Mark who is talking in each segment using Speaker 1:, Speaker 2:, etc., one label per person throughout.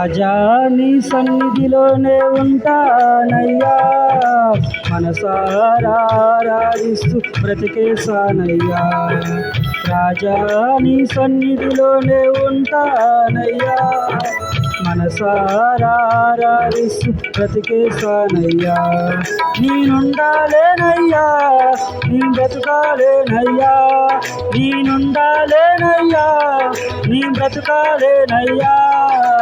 Speaker 1: రాజా నీ సన్నిధిలోనే ఉంటానయ్యా. మనసారాధిస్తూ బ్రతికేశానయ్యా. రాజా నీ సన్నిధిలోనే ఉంటానయ్యా. మనసారాధిస్తూ బ్రతికేశానయ్యా. నేనుండాలేనయ్యా నీ బ్రతకాలేనయ్యా. నేనుండాలేనయ్యా నీ బ్రతకాలేనయ్యా.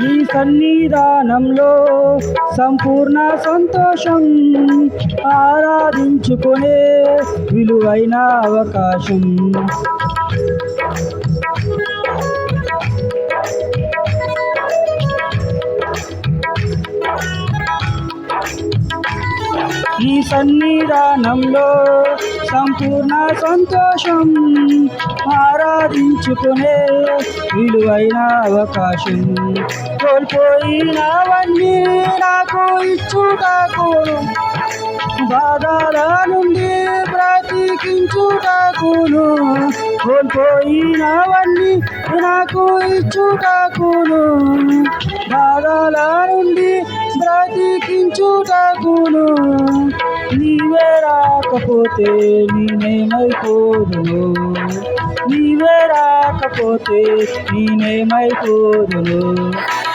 Speaker 1: ఈ సన్నిధానంలో సంపూర్ణ సంతోషం ఆరాధించుకునే విలువైన అవకాశం. ఈ సన్నిధానంలో సంపూర్ణ సంతోషం ఆరాధించుకునే విలువైన అవకాశం. కోల్పోయినవన్నీ నాకు ఇచ్చుటకు బాధల నుండి బ్రతికించుటకును. కోల్పోయినవన్నీ నాకు ఇచ్చుటకును బాధల నుండి బ్రతికించుటకును. నీవే రాకపోతే నేనేమైపోదును. నీవే రాకపోతే నేనేమైపోదును.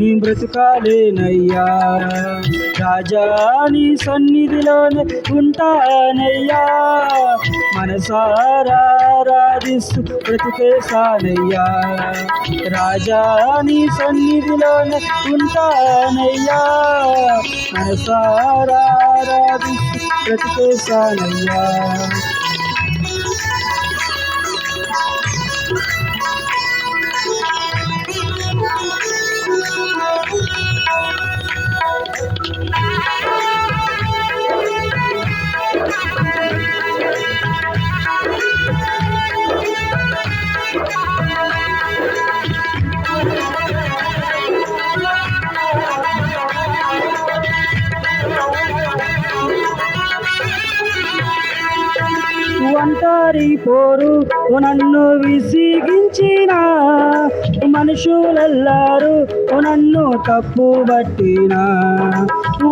Speaker 1: నీ బ్రతుకాలేనయ్యా. రాజా నీ సన్నిధిలోనే ఉంటానయ్యా. మనసారాధిస్తూ బ్రతికేశానయ్యా. రాజా నీ సన్నిధిలోనే ఉంటానయ్యా. మనసారాధిస్తూ బ్రతికేశానయ్యా. ఒంటరి పోరు నన్ను విసిగించిన మనుషులెల్లారు నన్ను తప్పు పట్టిన.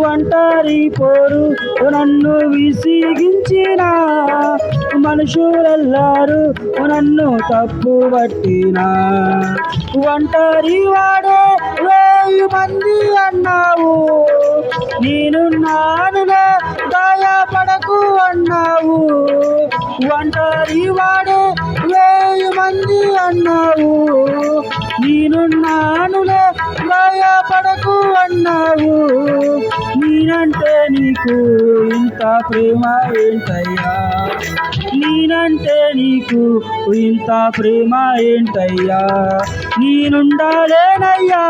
Speaker 1: ఒంటరి పోరు నన్ను విసిగించిన మనుషులెల్లారు నన్ను తప్పు పట్టిన. ఒంటరి వాడే వేయి మంది అన్నావు. నేను నానుగా దయపడకు అన్నావు. ఒంటరి వాడే వేయి మంది అన్నావు. నేను నానులే దయపడకు అన్నావు. నేనంటే నీకు ఇంత ప్రేమ ఏంటయ్యా? నేనంటే నీకు ఇంత ప్రేమ ఏంటయ్యా? నేనుండాలేనయ్యా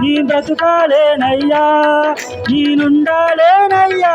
Speaker 1: నీ బ్రతుకాలేనయ్యా నేనుండాలేనయ్యా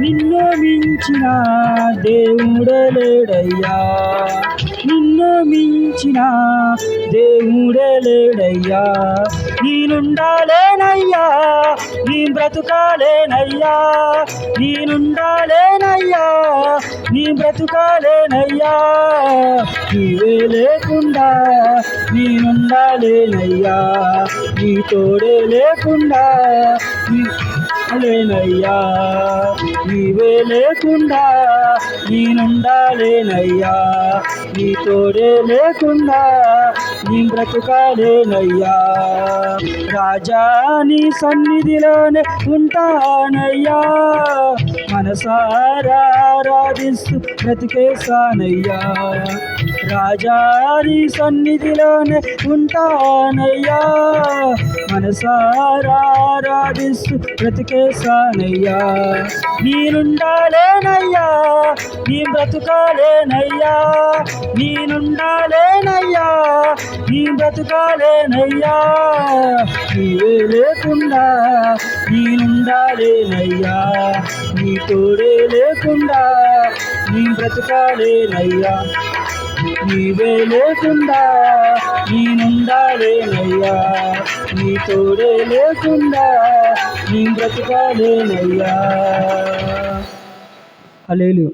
Speaker 1: నిన్ను మించిన దేవుడలేడయ్యా. నిన్ను మించిన దేవుడలేడయ్యా. నేనుండాలేనయ్యా నీ బ్రతుకాలేనయ్యా. నేనుండాలేనయ్యా నీ బ్రతుకాలేనయ్యా. నీవే లేకుండా నేనుండాలేనయ్యా. నీ తోడే లేకుండా లేనయ్యా నీవే లేకుండా నేనుండాలేనయ్యా నీ తోడే లేకుండా నీ బ్రతుకాలేనయ్యా. రాజా నీ సన్నిధిలోనే ఉంటానయ్యా మనసారా ఆరాధిస్తూ బ్రతికేశానయ్యా. రాజా నీ సన్నిధిలోనే ఉంటానయ్యా మనసారాధిస్తూ బ్రతికేశానయ్యా. నేనుండాలేనయ్యా. నీ బ్రతుకాలేనయ్యా. నేనుండాలేనయ్యా. నీ బ్రతుకాలేనయ్యా. నీవే లేకుండా నేనుండాలేనయ్యా. నీ తోడే లేకుండా నీ బ్రతుకాలేనయ్యా. నీవే లేకుండా నేనుండాలేనయ్యా నీ తోడే లేకుండా నీ బ్రతకాలేనయ్యా అలేలు